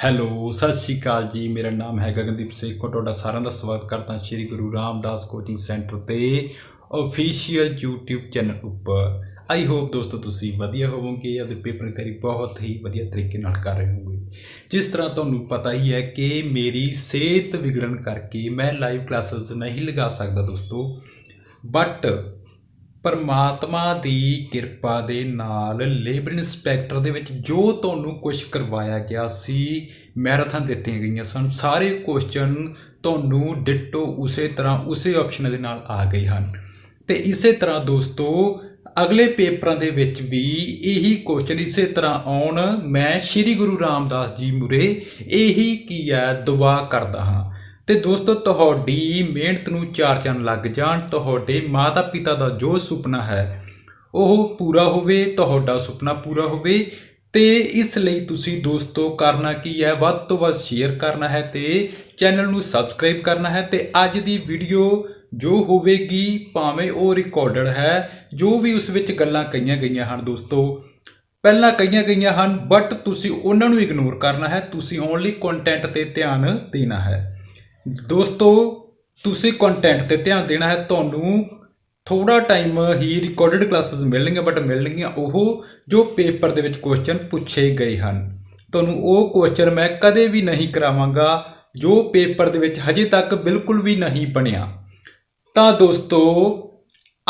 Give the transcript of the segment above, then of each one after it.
Hello, ਸਤਿ ਸ਼੍ਰੀ ਅਕਾਲ ਜੀ। ਮੇਰਾ ਨਾਮ ਹੈ ਗਗਨਦੀਪ ਸਿੰਘ ਕੋ ਤੁਹਾਡਾ ਸਾਰਿਆਂ ਦਾ ਸਵਾਗਤ ਕਰਦਾ ਸ਼੍ਰੀ ਗੁਰੂ ਰਾਮਦਾਸ ਕੋਚਿੰਗ ਸੈਂਟਰ ਤੇ ਅਫੀਸ਼ੀਅਲ YouTube ਚੈਨਲ ਉੱਪਰ। ਆਈ ਹੋਪ ਦੋਸਤੋ ਤੁਸੀਂ ਵਧੀਆ ਹੋਵੋਗੇ ਅਤੇ ਪੇਪਰ ਦੀ ਤਿਆਰੀ ਬਹੁਤ ਹੀ ਵਧੀਆ ਤਰੀਕੇ ਨਾਲ ਕਰ ਰਹੇ ਹੋਵੋਗੇ। ਜਿਸ ਤਰ੍ਹਾਂ ਤੁਹਾਨੂੰ ਪਤਾ ਹੀ ਹੈ ਕਿ ਮੇਰੀ ਸਿਹਤ ਵਿਗੜਨ ਕਰਕੇ ਮੈਂ ਲਾਈਵ ਕਲਾਸਿਸ ਨਹੀਂ ਲਗਾ ਸਕਦਾ ਦੋਸਤੋ। ਬਟ ਪਰਮਾਤਮਾ ਦੀ ਕਿਰਪਾ ਦੇ ਨਾਲ ਲੇਬਰ ਇਨਸਪੈਕਟਰ ਦੇ ਵਿੱਚ ਜੋ ਤੁਹਾਨੂੰ ਕੁਝ ਕਰਵਾਇਆ ਗਿਆ ਸੀ, ਮੈਰਾਥਨ ਦਿੱਤੀਆਂ ਗਈਆਂ ਸਨ। ਸਾਰੇ ਕੁਐਸਚਨ ਤੁਹਾਨੂੰ ਡਿਟੋ ਉਸੇ ਤਰ੍ਹਾਂ ਉਸੇ ਆਪਸ਼ਨ ਦੇ ਨਾਲ ਆ ਗਏ ਹਨ। ਤੇ ਇਸੇ ਤਰ੍ਹਾਂ ਦੋਸਤੋ, ਅਗਲੇ ਪੇਪਰਾਂ ਦੇ ਵਿੱਚ ਵੀ ਇਹੀ ਕੁਐਸਚਨ ਇਸੇ ਤਰ੍ਹਾਂ ਆਉਣ। ਮੈਂ ਸ੍ਰੀ ਗੁਰੂ ਰਾਮਦਾਸ ਜੀ ਮੁਰੇ ਇਹੀ ਕੀ ਹੈ, ਦੁਆ ਕਰਦਾ ਹਾਂ। ਤੇ ਦੋਸਤੋ, ਤੁਹਾਡੀ ਮਿਹਨਤ ਨੂੰ ਚਾਰ ਚੰਨ ਲੱਗ ਜਾਣ। ਤੁਹਾਡੇ ਮਾਤਾ ਪਿਤਾ ਦਾ ਜੋ ਸੁਪਨਾ ਹੈ, ਉਹ ਪੂਰਾ ਹੋਵੇ, ਤੁਹਾਡਾ ਸੁਪਨਾ ਪੂਰਾ ਹੋਵੇ। ਤੇ ਇਸ ਲਈ ਤੁਸੀਂ ਦੋਸਤੋ, ਕਰਨਾ ਕੀ ਹੈ? ਵੱਧ ਤੋਂ ਵੱਧ ਸ਼ੇਅਰ ਕਰਨਾ ਹੈ ਤੇ ਚੈਨਲ ਨੂੰ ਸਬਸਕ੍ਰਾਈਬ ਕਰਨਾ ਹੈ ਤੇ ਅੱਜ ਦੀ ਵੀਡੀਓ ਜੋ ਹੋਵੇਗੀ, ਭਾਵੇਂ ਉਹ ਰਿਕਾਰਡਡ ਹੈ, ਜੋ ਵੀ ਉਸ ਵਿੱਚ ਗੱਲਾਂ ਕਹੀਆਂ ਗਈਆਂ ਹਨ ਦੋਸਤੋ, ਪਹਿਲਾਂ ਕਹੀਆਂ ਗਈਆਂ ਹਨ ਬਟ ਤੁਸੀਂ ਉਹਨਾਂ ਨੂੰ ਇਗਨੋਰ ਕਰਨਾ ਹੈ। ਤੁਸੀਂ ਓਨਲੀ ਕੰਟੈਂਟ ਤੇ ਧਿਆਨ ਦੇਣਾ ਹੈ। ਦੋਸਤੋ, ਤੁਸੀਂ ਕੰਟੈਂਟ ਤੇ ਧਿਆਨ ਦੇਣਾ ਹੈ, ਤੁਹਾਨੂੰ ਥੋੜਾ ਟਾਈਮ ਹੀ ਰਿਕਾਰਡਡ ਕਲਾਸਿਸ ਮਿਲਣਗੀਆਂ ਬਟ ਮਿਲਣਗੀਆਂ ਉਹ ਜੋ ਪੇਪਰ ਦੇ ਵਿੱਚ ਕੁਐਸਚਨ ਪੁੱਛੇ ਗਏ ਹਨ। ਤੁਹਾਨੂੰ ਉਹ ਕੁਐਸਚਨ ਮੈਂ ਕਦੇ ਵੀ ਨਹੀਂ ਕਰਾਵਾਂਗਾ, ਜੋ ਪੇਪਰ ਦੇ ਵਿੱਚ ਹਜੇ ਤੱਕ ਬਿਲਕੁਲ ਵੀ ਨਹੀਂ ਬਣਿਆ। ਤਾਂ ਦੋਸਤੋ,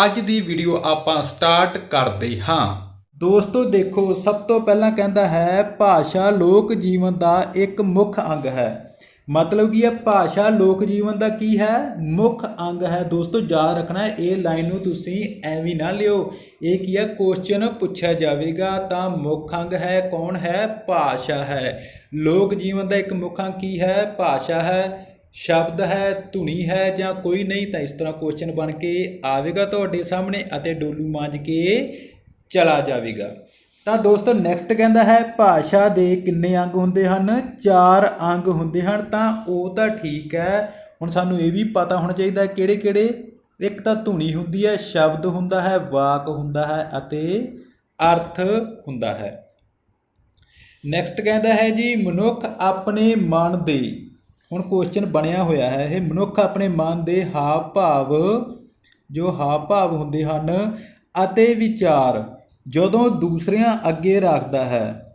ਅੱਜ ਦੀ ਵੀਡੀਓ ਆਪਾਂ ਸਟਾਰਟ ਕਰਦੇ ਹਾਂ। ਦੋਸਤੋ, ਦੇਖੋ, ਸਭ ਤੋਂ ਪਹਿਲਾਂ ਕਹਿੰਦਾ ਹੈ, ਭਾਸ਼ਾ ਲੋਕ ਜੀਵਨ ਦਾ ਇੱਕ ਮੁੱਖ ਅੰਗ ਹੈ। ਮਤਲਬ ਕੀ ਹੈ, ਭਾਸ਼ਾ ਲੋਕ ਜੀਵਨ ਦਾ ਕੀ ਹੈ? ਮੁੱਖ ਅੰਗ ਹੈ। ਦੋਸਤੋ, ਯਾਦ ਰੱਖਣਾ, ਇਹ ਲਾਈਨ ਨੂੰ ਤੁਸੀਂ ਐਵੇਂ ਨਾ ਲਿਓ। ਇਹ ਕੀ ਹੈ? ਕੁਐਸਚਨ ਪੁੱਛਿਆ ਜਾਵੇਗਾ, ਤਾਂ ਮੁੱਖ ਅੰਗ ਹੈ, ਕੌਣ ਹੈ? ਭਾਸ਼ਾ ਹੈ। ਲੋਕ ਜੀਵਨ ਦਾ ਇੱਕ ਮੁੱਖ ਅੰਗ ਕੀ ਹੈ? ਭਾਸ਼ਾ ਹੈ। ਸ਼ਬਦ ਹੈ, ਧੁਨੀ ਹੈ, ਜਾਂ ਕੋਈ ਨਹੀਂ, ਤਾਂ ਇਸ ਤਰ੍ਹਾਂ ਕੁਐਸਚਨ ਬਣ ਕੇ ਆਵੇਗਾ ਤੁਹਾਡੇ ਸਾਹਮਣੇ ਅਤੇ ਡੋਲੂ ਮਾਂਜ ਕੇ ਚਲਾ ਜਾਵੇਗਾ। ਤਾਂ ਦੋਸਤੋ ਨੈਕਸਟ ਕਹਿੰਦਾ ਹੈ, ਭਾਸ਼ਾ ਦੇ ਕਿੰਨੇ ਅੰਗ ਹੁੰਦੇ ਹਨ? ਚਾਰ ਅੰਗ ਹੁੰਦੇ ਹਨ, ਤਾਂ ਉਹ ਤਾਂ ਠੀਕ ਹੈ। ਹੁਣ ਸਾਨੂੰ ਇਹ ਵੀ ਪਤਾ ਹੋਣਾ ਚਾਹੀਦਾ ਕਿਹੜੇ ਕਿਹੜੇ। ਇੱਕ ਤਾਂ ਧੁਨੀ ਹੁੰਦੀ ਹੈ, ਸ਼ਬਦ ਹੁੰਦਾ ਹੈ, ਵਾਕ ਹੁੰਦਾ ਹੈ ਅਤੇ ਅਰਥ ਹੁੰਦਾ ਹੈ। ਨੈਕਸਟ ਕਹਿੰਦਾ ਹੈ ਜੀ, ਮਨੁੱਖ ਆਪਣੇ ਮਨ ਦੇ, ਹੁਣ ਕੁਐਸਚਨ ਬਣਿਆ ਹੋਇਆ ਹੈ ਇਹ, ਮਨੁੱਖ ਆਪਣੇ ਮਨ ਦੇ ਹਾਵ ਭਾਵ ਜੋ ਹਾਵ ਭਾਵ ਹੁੰਦੇ ਹਨ ਅਤੇ ਵਿਚਾਰ। ਜਦੋਂ ਦੂਸਰਿਆਂ ਅੱਗੇ ਰੱਖਦਾ ਹੈ,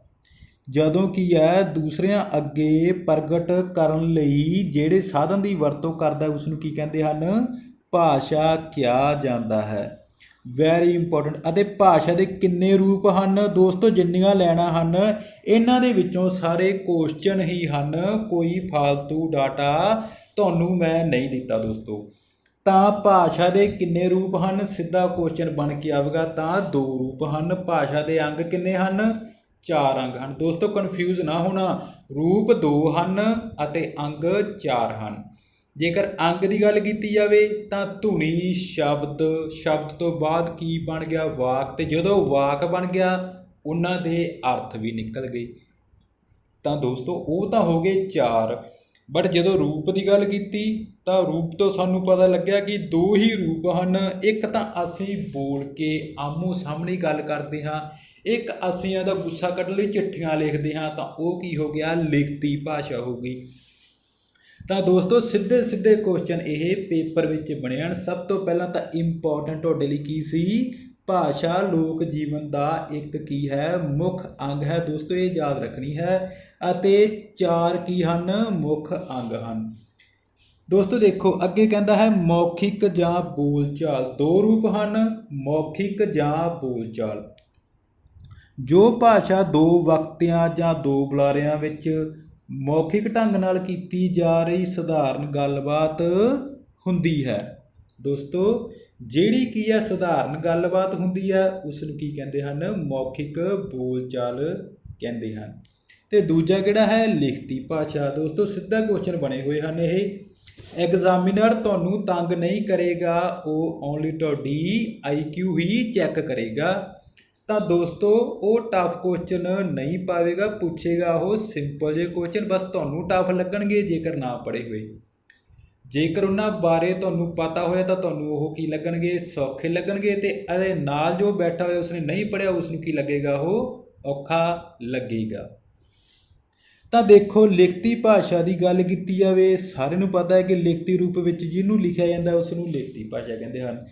ਜਦੋਂ ਕੀ ਹੈ, ਦੂਸਰਿਆਂ ਅੱਗੇ ਪ੍ਰਗਟ ਕਰਨ ਲਈ ਜਿਹੜੇ ਸਾਧਨ ਦੀ ਵਰਤੋਂ ਕਰਦਾ ਉਸ ਨੂੰ ਕੀ ਕਹਿੰਦੇ ਹਨ? ਭਾਸ਼ਾ ਕਿਹਾ ਜਾਂਦਾ ਹੈ। ਵੈਰੀ ਇੰਪੋਰਟੈਂਟ ਅਤੇ ਭਾਸ਼ਾ ਦੇ ਕਿੰਨੇ ਰੂਪ ਹਨ? ਦੋਸਤੋ, ਜਿੰਨੀਆਂ ਲੈਣਾ ਹਨ, ਇਹਨਾਂ ਦੇ ਵਿੱਚੋਂ ਸਾਰੇ ਕੁਐਸਚਨ ਹੀ ਹਨ। ਕੋਈ ਫालतू ਡਾਟਾ ਤੁਹਾਨੂੰ ਮੈਂ ਨਹੀਂ ਦਿੱਤਾ, ਦੋਸਤੋ। ਤਾਂ ਭਾਸ਼ਾ ਦੇ ਕਿੰਨੇ ਰੂਪ ਹਨ? ਸਿੱਧਾ ਕੁਐਸਚਨ ਬਣ ਕੇ ਆਵੇਗਾ, ਤਾਂ ਦੋ ਰੂਪ ਹਨ। ਭਾਸ਼ਾ ਦੇ ਅੰਗ ਕਿੰਨੇ ਹਨ? ਚਾਰ ਅੰਗ ਹਨ। ਦੋਸਤੋ ਕਨਫਿਊਜ਼ ਨਾ ਹੋਣਾ। ਰੂਪ ਦੋ ਹਨ ਅਤੇ ਅੰਗ ਚਾਰ ਹਨ। ਜੇਕਰ ਅੰਗ ਦੀ ਗੱਲ ਕੀਤੀ ਜਾਵੇ, ਤਾਂ ਧੁਨੀ ਸ਼ਬਦ ਸ਼ਬਦ ਤੋਂ ਬਾਅਦ ਕੀ ਬਣ ਗਿਆ? ਵਾਕ। ਤੇ ਜਦੋਂ ਵਾਕ ਬਣ ਗਿਆ, ਉਹਨਾਂ ਦੇ ਅਰਥ ਵੀ ਨਿਕਲ ਗਏ। ਤਾਂ ਦੋਸਤੋ, ਉਹ ਤਾਂ ਹੋ ਗਏ ਚਾਰ। ਬਟ ਜਦੋਂ ਰੂਪ ਦੀ ਗੱਲ ਕੀਤੀ ਤਾਂ ਰੂਪ ਤੋਂ ਸਾਨੂੰ ਪਤਾ ਲੱਗਿਆ ਕਿ ਦੋ ਹੀ ਰੂਪ ਹਨ। ਇੱਕ ਤਾਂ ਅਸੀਂ ਬੋਲ ਕੇ ਆਮੋ ਸਾਹਮਣੇ ਗੱਲ ਕਰਦੇ ਹਾਂ। ਇੱਕ ਅਸੀਂ ਇਹਦਾ ਗੁੱਸਾ ਕੱਢਣ ਲਈ, ਚਿੱਠੀਆਂ ਲਿਖਦੇ ਹਾਂ ਤਾਂ ਉਹ ਕੀ ਹੋ ਗਿਆ? ਲਿਖਤੀ ਭਾਸ਼ਾ ਹੋ ਗਈ। ਤਾਂ ਦੋਸਤੋ ਸਿੱਧੇ ਸਿੱਧੇ ਕੁਐਸਚਨ ਇਹ ਪੇਪਰ ਵਿੱਚ ਬਣੇ ਹਨ। ਸਭ ਤੋਂ ਪਹਿਲਾਂ ਤਾਂ ਇੰਪੋਰਟੈਂਟ ਤੁਹਾਡੇ ਲਈ ਕੀ ਸੀ? ਭਾਸ਼ਾ, ਲੋਕ ਜੀਵਨ ਦਾ ਇੱਕ ਕੀ ਹੈ? ਮੁੱਖ ਅੰਗ ਹੈ। ਦੋਸਤੋ, ਇਹ ਯਾਦ ਰੱਖਣੀ ਹੈ। ਅਤੇ ਚਾਰ ਕੀ ਹਨ? ਮੁੱਖ ਅੰਗ ਹਨ। ਦੋਸਤੋ ਦੇਖੋ, ਅੱਗੇ ਕਹਿੰਦਾ ਹੈ, ਮੌਖਿਕ ਜਾਂ ਬੋਲਚਾਲ। ਦੋ ਰੂਪ ਹਨ, ਮੌਖਿਕ ਜਾਂ ਬੋਲਚਾਲ। ਜੋ ਭਾਸ਼ਾ ਦੋ ਵਕਤਿਆਂ ਜਾਂ ਦੋ ਬੁਲਾਰਿਆਂ ਵਿੱਚ ਮੌਖਿਕ ਢੰਗ ਨਾਲ ਕੀਤੀ ਜਾ ਰਹੀ ਸਧਾਰਨ ਗੱਲਬਾਤ ਹੁੰਦੀ ਹੈ। ਦੋਸਤੋ, ਜਿਹੜੀ ਕੀ ਹੈ ਸਧਾਰਨ ਗੱਲਬਾਤ ਹੁੰਦੀ ਹੈ ਉਸ ਨੂੰ ਕੀ ਕਹਿੰਦੇ ਹਨ? ਮੌਖਿਕ ਬੋਲਚਾਲ ਕਹਿੰਦੇ ਹਨ। ਤੇ ਦੂਜਾ ਕਿਹੜਾ ਹੈ? ਲਿਖਤੀ ਭਾਸ਼ਾ। ਦੋਸਤੋ, ਸਿੱਧਾ ਕੁਐਸਚਨ ਬਣੇ ਹੋਏ ਹਨ ਇਹ। ਐਗਜ਼ਾਮੀਨਰ ਤੁਹਾਨੂੰ ਤੰਗ ਨਹੀਂ ਕਰੇਗਾ, ਉਹ ਓਨਲੀ ਤੁਹਾਡੀ ਆਈਕਿਊ ਹੀ ਚੈੱਕ ਕਰੇਗਾ। ਤਾਂ ਦੋਸਤੋ, ਉਹ ਟਫ ਕੁਐਸਚਨ ਨਹੀਂ ਪਾਵੇਗਾ, ਪੁੱਛੇਗਾ ਉਹ ਸਿੰਪਲ ਜੇ ਕੁਐਸਚਨ ਬਸ ਤੁਹਾਨੂੰ ਟਫ ਲੱਗਣਗੇ ਜੇਕਰ ਨਾ ਪੜੇ ਹੋਏ। ਜੇਕਰ ਉਹਨਾਂ ਬਾਰੇ ਤੁਹਾਨੂੰ ਪਤਾ ਹੋਇਆ ਤਾਂ ਤੁਹਾਨੂੰ ਉਹ ਕੀ ਲੱਗਣਗੇ? ਸੌਖੇ ਲੱਗਣਗੇ ਤੇ ਇਹਦੇ ਨਾਲ ਜੋ ਬੈਠਾ ਹੋਇਆ ਉਸਨੇ ਨਹੀਂ ਪੜਿਆ ਉਸ ਨੂੰ ਕੀ ਲੱਗੇਗਾ? ਉਹ ਔਖਾ ਲੱਗੇਗਾ। ਤਾਂ ਦੇਖੋ, ਲਿਖਤੀ ਭਾਸ਼ਾ ਦੀ ਗੱਲ ਕੀਤੀ ਜਾਵੇ, ਸਾਰਿਆਂ ਨੂੰ ਪਤਾ ਹੈ ਕਿ ਲਿਖਤੀ ਰੂਪ ਵਿੱਚ ਜਿਹਨੂੰ ਲਿਖਿਆ ਜਾਂਦਾ ਉਸ ਨੂੰ ਲਿਖਤੀ ਭਾਸ਼ਾ ਕਹਿੰਦੇ ਹਨ।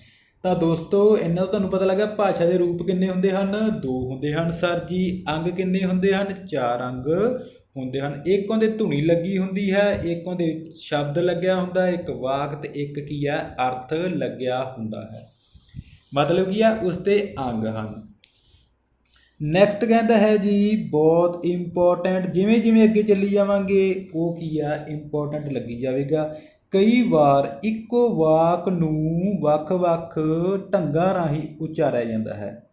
ਤਾਂ ਦੋਸਤੋ ਇਹਨਾਂ ਤੋਂ ਤੁਹਾਨੂੰ ਪਤਾ ਲੱਗਾ ਭਾਸ਼ਾ ਦੇ ਰੂਪ ਕਿੰਨੇ ਹੁੰਦੇ ਹਨ? ਦੋ ਹੁੰਦੇ ਹਨ, ਸਰ ਜੀ। ਅੰਗ ਕਿੰਨੇ ਹੁੰਦੇ ਹਨ? ਚਾਰ ਅੰਗ ਹੁੰਦੇ ਹਨ। ਇੱਕ ਉਹਦੇ ਧੁਨੀ ਲੱਗੀ ਹੁੰਦੀ ਹੈ, ਇੱਕ ਉਹਦੇ ਸ਼ਬਦ ਲੱਗਿਆ ਹੁੰਦਾ, ਇੱਕ ਵਾਕ ਤੇ ਇੱਕ ਕੀ ਹੈ? ਅਰਥ ਲੱਗਿਆ ਹੁੰਦਾ ਹੈ। ਮਤਲਬ ਕੀ ਆ ਉਸ ਦੇ ਅੰਗ ਹਨ। ਨੈਕਸਟ ਕਹਿੰਦਾ ਹੈ ਜੀ, ਬਹੁਤ ਇੰਪੋਰਟੈਂਟ ਜਿਵੇਂ ਜਿਵੇਂ ਅੱਗੇ ਚੱਲੀ ਜਾਵਾਂਗੇ, ਉਹ ਕੀ ਆ ਇੰਪੋਰਟੈਂਟ ਲੱਗੀ ਜਾਵੇਗਾ। ਕਈ ਵਾਰ ਇੱਕੋ ਵਾਕ ਨੂੰ ਵੱਖ-ਵੱਖ ਢੰਗਾਂ ਰਾਹੀਂ ਉਚਾਰਿਆ ਜਾਂਦਾ ਹੈ।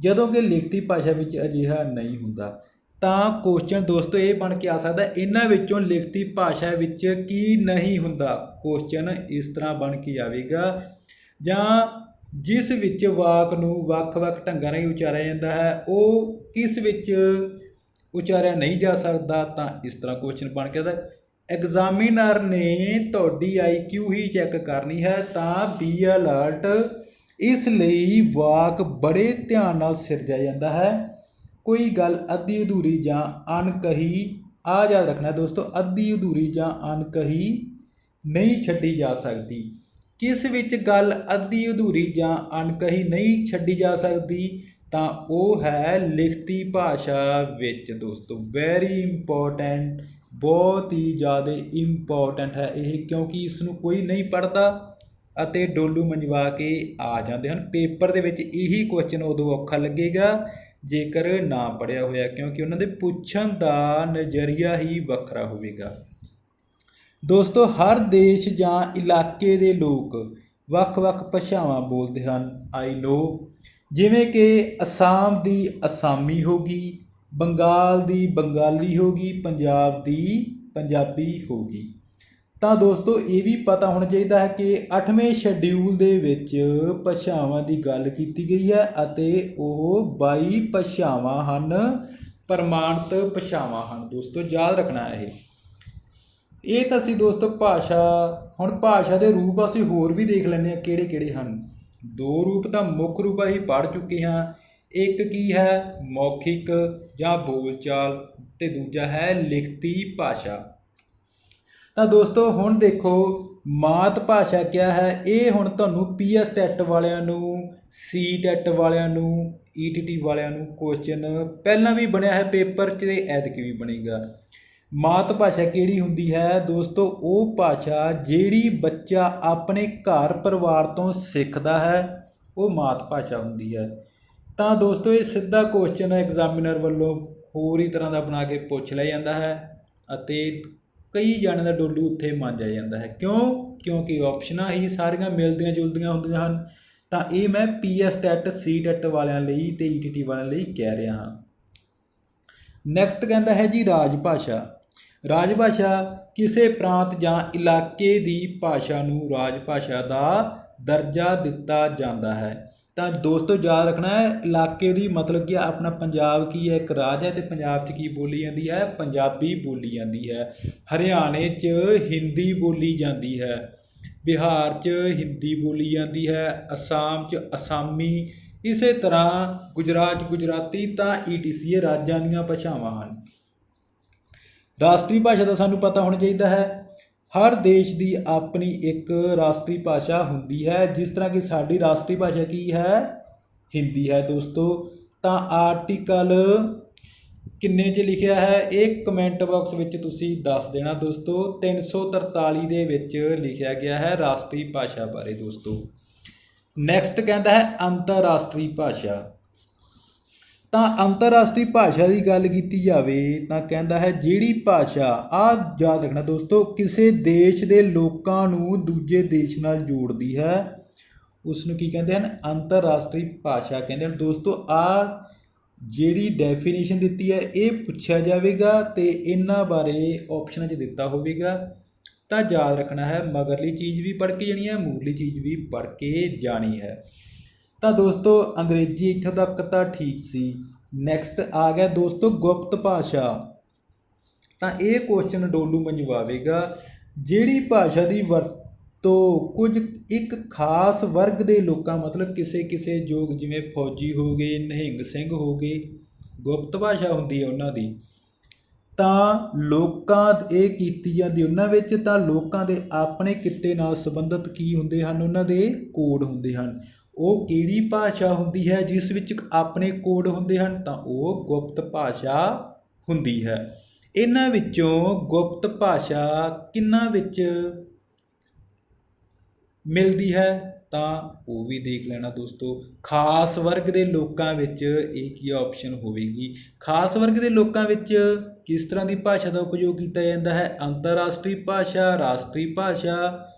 ਜਦੋਂ ਕਿ ਲਿਖਤੀ ਭਾਸ਼ਾ ਵਿੱਚ ਅਜਿਹਾ ਨਹੀਂ ਹੁੰਦਾ। ਤਾਂ ਕੁਐਸਚਨ ਦੋਸਤੋ ਇਹ ਬਣ ਕੇ ਆ ਸਕਦਾ, ਇਹਨਾਂ ਵਿੱਚੋਂ ਲਿਖਤੀ ਭਾਸ਼ਾ ਵਿੱਚ ਕੀ ਨਹੀਂ ਹੁੰਦਾ? ਕੁਐਸਚਨ ਇਸ ਤਰ੍ਹਾਂ ਬਣ ਕੇ ਆਵੇਗਾ। ਜਾਂ ਜਿਸ ਵਿੱਚ ਵਾਕ ਨੂੰ ਵੱਖ-ਵੱਖ ਢੰਗਾਂ ਰਾਹੀਂ ਉਚਾਰਿਆ ਜਾਂਦਾ ਹੈ, ਉਹ ਕਿਸ ਵਿੱਚ ਉਚਾਰਿਆ ਨਹੀਂ ਜਾ ਸਕਦਾ, ਤਾਂ ਇਸ ਤਰ੍ਹਾਂ ਕੁਐਸਚਨ ਬਣ ਕੇ ਆਦਾ ਐਗਜ਼ਾਮੀਨਰ ਨੇ ਤੁਹਾਡੀ ਆਈਕਿਊ ਹੀ ਚੈੱਕ ਕਰਨੀ ਹੈ, ਤਾਂ ਬੀ ਅਲਰਟ ਇਸ ਲਈ ਵਾਕ ਬੜੇ ਧਿਆਨ ਨਾਲ ਸਿਰਜਿਆ ਜਾਂਦਾ ਹੈ। ਕੋਈ ਗੱਲ ਅੱਧੀ ਅਧੂਰੀ ਜਾਂ ਅਣਕਹੀ, ਆ ਯਾਦ ਰੱਖਣਾ ਦੋਸਤੋ, ਅੱਧੀ ਅਧੂਰੀ ਜਾਂ ਅਣਕਹੀ ਨਹੀਂ ਛੱਡੀ ਜਾ ਸਕਦੀ। ਕਿਸ ਵਿੱਚ ਗੱਲ ਅੱਧੀ ਅਧੂਰੀ ਜਾਂ ਅਣਕਹੀ ਨਹੀਂ ਛੱਡੀ ਜਾ ਸਕਦੀ, ਤਾਂ ਉਹ ਹੈ ਲਿਖਤੀ ਭਾਸ਼ਾ ਵਿੱਚ ਦੋਸਤੋ ਵੈਰੀ ਇੰਪੋਰਟੈਂਟ ਬਹੁਤ ਹੀ ਜ਼ਿਆਦਾ ਇੰਪੋਰਟੈਂਟ ਹੈ ਇਹ, ਕਿਉਂਕਿ ਇਸ ਨੂੰ ਕੋਈ ਨਹੀਂ ਪੜਦਾ ਅਤੇ ਡੋਲੂ ਮੰਜਵਾ ਕੇ ਆ ਜਾਂਦੇ ਹਨ। ਪੇਪਰ ਦੇ ਵਿੱਚ ਇਹੀ ਕੁਐਸਚਨ ਉਦੋਂ ਔਖਾ ਲੱਗੇਗਾ ਜੇਕਰ ਨਾ ਪੜਿਆ ਹੋਇਆ, ਕਿਉਂਕਿ ਉਹਨਾਂ ਦੇ ਪੁੱਛਣ ਦਾ ਨਜ਼ਰੀਆ ਹੀ ਵੱਖਰਾ ਹੋਵੇਗਾ। ਦੋਸਤੋ, ਹਰ ਦੇਸ਼ ਜਾਂ ਇਲਾਕੇ ਦੇ ਲੋਕ ਵੱਖ-ਵੱਖ ਭਾਸ਼ਾਵਾਂ ਬੋਲਦੇ ਹਨ। ਆਈ ਨੋ ਜਿਵੇਂ ਕਿ ਅਸਾਮ ਦੀ ਅਸਾਮੀ ਹੋਗੀ ਬੰਗਾਲ ਦੀ ਬੰਗਾਲੀ ਹੋਗੀ ਪੰਜਾਬ ਦੀ ਪੰਜਾਬੀ ਹੋਗੀ ਤਾਂ ਦੋਸਤੋ, ਇਹ ਵੀ ਪਤਾ ਹੋਣਾ ਚਾਹੀਦਾ ਹੈ ਕਿ 8ਵੇਂ ਸ਼ੈਡਿਊਲ ਦੇ ਵਿੱਚ ਭਾਸ਼ਾਵਾਂ ਦੀ ਗੱਲ ਕੀਤੀ ਗਈ ਹੈ ਅਤੇ ਉਹ 22 ਭਾਸ਼ਾਵਾਂ ਹਨ, ਪ੍ਰਮਾਣਿਤ ਭਾਸ਼ਾਵਾਂ ਹਨ। ਦੋਸਤੋ, ਯਾਦ ਰੱਖਣਾ ਇਹ। ਇਹ ਤਾਂ ਸੀ ਦੋਸਤੋ ਭਾਸ਼ਾ, ਹੁਣ ਭਾਸ਼ਾ ਦੇ ਰੂਪ ਅਸੀਂ ਹੋਰ ਵੀ ਦੇਖ ਲੈਂਦੇ ਹਾਂ ਕਿਹੜੇ ਕਿਹੜੇ ਹਨ। ਦੋ ਰੂਪ ਤਾਂ ਮੁੱਖ ਰੂਪ ਅਸੀਂ ਪੜ੍ਹ ਚੁੱਕੇ ਹਾਂ। ਇੱਕ ਕੀ ਹੈ? ਮੌਖਿਕ ਜਾਂ ਬੋਲਚਾਲ ਤੇ ਦੂਜਾ ਹੈ ਲਿਖਤੀ ਭਾਸ਼ਾ। ਤਾਂ ਦੋਸਤੋ ਹੁਣ ਦੇਖੋ, ਮਾਤ ਭਾਸ਼ਾ ਕਿਆ ਹੈ? ਇਹ ਹੁਣ ਤੁਹਾਨੂੰ ਪੀਐਸ ਟੈਟ ਵਾਲਿਆਂ ਨੂੰ, ਸੀ ਟੈਟ ਵਾਲਿਆਂ ਨੂੰ ਈਟੀਟੀ ਵਾਲਿਆਂ ਨੂੰ ਕੁਐਸਚਨ ਪਹਿਲਾਂ ਵੀ ਬਣਿਆ ਹੈ, ਪੇਪਰ 'ਚ ਤੇ ਐਤਕੀ ਵੀ ਬਣੇਗਾ। ਮਾਤ ਭਾਸ਼ਾ ਕਿਹੜੀ ਹੁੰਦੀ ਹੈ? ਦੋਸਤੋ, ਉਹ ਭਾਸ਼ਾ ਜਿਹੜੀ ਬੱਚਾ ਆਪਣੇ ਘਰ ਪਰਿਵਾਰ ਤੋਂ ਸਿੱਖਦਾ ਹੈ, ਉਹ ਮਾਤ ਭਾਸ਼ਾ ਹੁੰਦੀ ਹੈ। ਤਾਂ ਦੋਸਤੋ, ਇਹ ਸਿੱਧਾ ਕੁਐਸਚਨ ਐਗਜ਼ਾਮੀਨਰ ਵੱਲੋਂ ਹੋਰ ਹੀ ਤਰ੍ਹਾਂ ਦਾ ਬਣਾ ਕੇ ਪੁੱਛ ਲਿਆ ਜਾਂਦਾ ਹੈ ਅਤੇ ਕਈ ਜਾਣਿਆਂ ਦਾ ਡੋਲੂ ਉੱਥੇ ਮੰਨ ਜਾਂਦਾ ਹੈ। ਕਿਉਂ? ਕਿਉਂਕਿ ਆਪਸ਼ਨਾਂ ਹੀ ਸਾਰੀਆਂ ਮਿਲਦੀਆਂ ਜੁਲਦੀਆਂ ਹੁੰਦੀਆਂ ਹਨ। ਤਾਂ ਇਹ ਮੈਂ ਪੀਐਸ ਟੈਟ ਸੀ ਟੈਟ ਵਾਲਿਆਂ ਲਈ ਤੇ ਈਟੀਟੀ ਵਾਲਿਆਂ ਲਈ ਕਹਿ ਰਿਹਾ ਹਾਂ। ਨੈਕਸਟ ਕਹਿੰਦਾ ਹੈ ਜੀ ਰਾਜ ਭਾਸ਼ਾ। ਰਾਜ ਭਾਸ਼ਾ ਕਿਸੇ ਪ੍ਰਾਂਤ ਜਾਂ ਇਲਾਕੇ ਦੀ ਭਾਸ਼ਾ ਨੂੰ ਰਾਜ ਭਾਸ਼ਾ ਦਾ ਦਰਜਾ ਦਿੱਤਾ ਜਾਂਦਾ ਹੈ। ਤਾਂ ਦੋਸਤੋ, ਯਾਦ ਰੱਖਣਾ ਹੈ, ਇਲਾਕੇ ਦੀ ਮਤਲਬ ਕਿ ਆਪਣਾ ਪੰਜਾਬ ਕੀ ਹੈ, ਇੱਕ ਰਾਜ ਹੈ ਤੇ ਪੰਜਾਬ 'ਚ ਕੀ ਬੋਲੀ ਜਾਂਦੀ ਹੈ? ਪੰਜਾਬੀ ਬੋਲੀ ਜਾਂਦੀ ਹੈ। ਹਰਿਆਣੇ 'ਚ ਹਿੰਦੀ ਬੋਲੀ ਜਾਂਦੀ ਹੈ। ਬਿਹਾਰ 'ਚ ਹਿੰਦੀ ਬੋਲੀ ਜਾਂਦੀ ਹੈ। ਅਸਾਮ 'ਚ ਅਸਾਮੀ। ਇਸੇ ਤਰ੍ਹਾਂ ਗੁਜਰਾਤ 'ਚ ਗੁਜਰਾਤੀ ਤਾਂ ਈਟੀਸੀ ਇਹ ਰਾਜਾਂ ਦੀਆਂ ਭਾਸ਼ਾਵਾਂ ਹਨ। ਰਾਸ਼ਟਰੀ ਭਾਸ਼ਾ ਦਾ ਸਾਨੂੰ ਪਤਾ ਹੋਣਾ ਚਾਹੀਦਾ ਹੈ। ਹਰ ਦੇਸ਼ ਦੀ ਆਪਣੀ ਇੱਕ ਰਾਸ਼ਟਰੀ ਭਾਸ਼ਾ ਹੁੰਦੀ ਹੈ, ਜਿਸ ਤਰ੍ਹਾਂ ਕਿ ਸਾਡੀ ਰਾਸ਼ਟਰੀ ਭਾਸ਼ਾ ਕੀ ਹੈ? ਹਿੰਦੀ ਹੈ ਦੋਸਤੋ। ਤਾਂ ਆਰਟੀਕਲ ਕਿੰਨੇ 'ਚ ਲਿਖਿਆ ਹੈ? ਇਹ ਕਮੈਂਟ ਬਾਕਸ ਵਿੱਚ ਤੁਸੀਂ ਦੱਸ ਦੇਣਾ ਦੋਸਤੋ। 343 ਦੇ ਵਿੱਚ ਲਿਖਿਆ ਗਿਆ ਹੈ ਰਾਸ਼ਟਰੀ ਭਾਸ਼ਾ ਬਾਰੇ ਦੋਸਤੋ। ਨੈਕਸਟ ਕਹਿੰਦਾ ਹੈ ਅੰਤਰਰਾਸ਼ਟਰੀ ਭਾਸ਼ਾ। ਤਾਂ ਅੰਤਰਰਾਸ਼ਟਰੀ ਭਾਸ਼ਾ ਦੀ ਗੱਲ ਕੀਤੀ ਜਾਵੇ ਤਾਂ ਕਹਿੰਦਾ ਹੈ, ਜਿਹੜੀ ਭਾਸ਼ਾ ਆ ਯਾਦ ਰੱਖਣਾ ਦੋਸਤੋ, ਕਿਸੇ ਦੇਸ਼ ਦੇ ਲੋਕਾਂ ਨੂੰ ਦੂਜੇ ਦੇਸ਼ ਨਾਲ ਜੋੜਦੀ ਹੈ। ਉਸ ਨੂੰ ਕੀ ਕਹਿੰਦੇ ਹਨ? ਅੰਤਰਰਾਸ਼ਟਰੀ ਭਾਸ਼ਾ ਕਹਿੰਦੇ ਹਨ। ਦੋਸਤੋ, ਆ ਜਿਹੜੀ ਡੈਫੀਨੇਸ਼ਨ ਦਿੱਤੀ ਹੈ, ਇਹ ਪੁੱਛਿਆ ਜਾਵੇਗਾ ਤੇ ਇਹਨਾਂ ਬਾਰੇ ਆਪਸ਼ਨਾਂ 'ਚ ਦਿੱਤਾ ਹੋਵੇਗਾ। ਤਾਂ ਯਾਦ ਰੱਖਣਾ ਹੈ, ਮਗਰਲੀ ਚੀਜ਼ ਵੀ ਪੜ੍ਹ ਕੇ ਜਾਣੀ ਹੈ, ਮੂਰਲੀ ਚੀਜ਼ ਵੀ ਪੜ੍ਹ ਕੇ ਜਾਣੀ ਹੈ। ਤਾਂ ਦੋਸਤੋ, ਅੰਗਰੇਜ਼ੀ ਇੱਥੋਂ ਤੱਕ ਤਾਂ ਠੀਕ ਸੀ। ਨੈਕਸਟ ਆ ਗਿਆ ਦੋਸਤੋ, ਗੁਪਤ ਭਾਸ਼ਾ। ਤਾਂ ਇਹ ਕੁਐਸਚਨ ਡੋਲੂ ਮੰਜਵਾਵੇਗਾ, ਜਿਹੜੀ ਭਾਸ਼ਾ ਦੀ ਵਰਤੋਂ ਕੁਝ ਇੱਕ ਖਾਸ ਵਰਗ ਦੇ ਲੋਕਾਂ, ਮਤਲਬ ਕਿਸੇ ਕਿਸੇ ਯੋਗ, ਜਿਵੇਂ ਫੌਜੀ ਹੋ ਗਏ, ਨਹਿੰਗ ਸਿੰਘ ਹੋ ਗਏ, ਗੁਪਤ ਭਾਸ਼ਾ ਹੁੰਦੀ ਹੈ ਉਹਨਾਂ ਦੀ। ਤਾਂ ਲੋਕਾਂ ਇਹ ਕੀਤੀ ਜਾਂਦੀ, ਉਹਨਾਂ ਵਿੱਚ ਤਾਂ ਲੋਕਾਂ ਦੇ ਆਪਣੇ ਕਿੱਤੇ ਨਾਲ ਸੰਬੰਧਿਤ ਕੀ ਹੁੰਦੇ ਹਨ? ਉਹਨਾਂ ਦੇ ਕੋਡ ਹੁੰਦੇ ਹਨ। ਉਹ ਕਿਹੜੀ ਭਾਸ਼ਾ ਹੁੰਦੀ ਹੈ, ਜਿਸ ਵਿੱਚ ਆਪਣੇ ਕੋਡ ਹੁੰਦੇ ਹਨ, ਤਾਂ ਉਹ ਗੁਪਤ ਭਾਸ਼ਾ ਹੁੰਦੀ ਹੈ। ਇਹਨਾਂ ਵਿੱਚੋਂ ਗੁਪਤ ਭਾਸ਼ਾ ਕਿੰਨਾਂ ਵਿੱਚ ਮਿਲਦੀ ਹੈ, ਤਾਂ ਉਹ ਵੀ ਦੇਖ ਲੈਣਾ ਦੋਸਤੋ। ਖਾਸ ਵਰਗ ਦੇ ਲੋਕਾਂ ਵਿੱਚ ਇਹ ਕੀ ਆਪਸ਼ਨ ਹੋਵੇਗੀ? ਖਾਸ ਵਰਗ ਦੇ ਲੋਕਾਂ ਵਿੱਚ ਕਿਸ ਤਰ੍ਹਾਂ ਦੀ ਭਾਸ਼ਾ ਦਾ ਉਪਯੋਗ ਕੀਤਾ ਜਾਂਦਾ ਹੈ? ਅੰਤਰਰਾਸ਼ਟਰੀ ਭਾਸ਼ਾ, ਰਾਸ਼ਟਰੀ ਭਾਸ਼ਾ,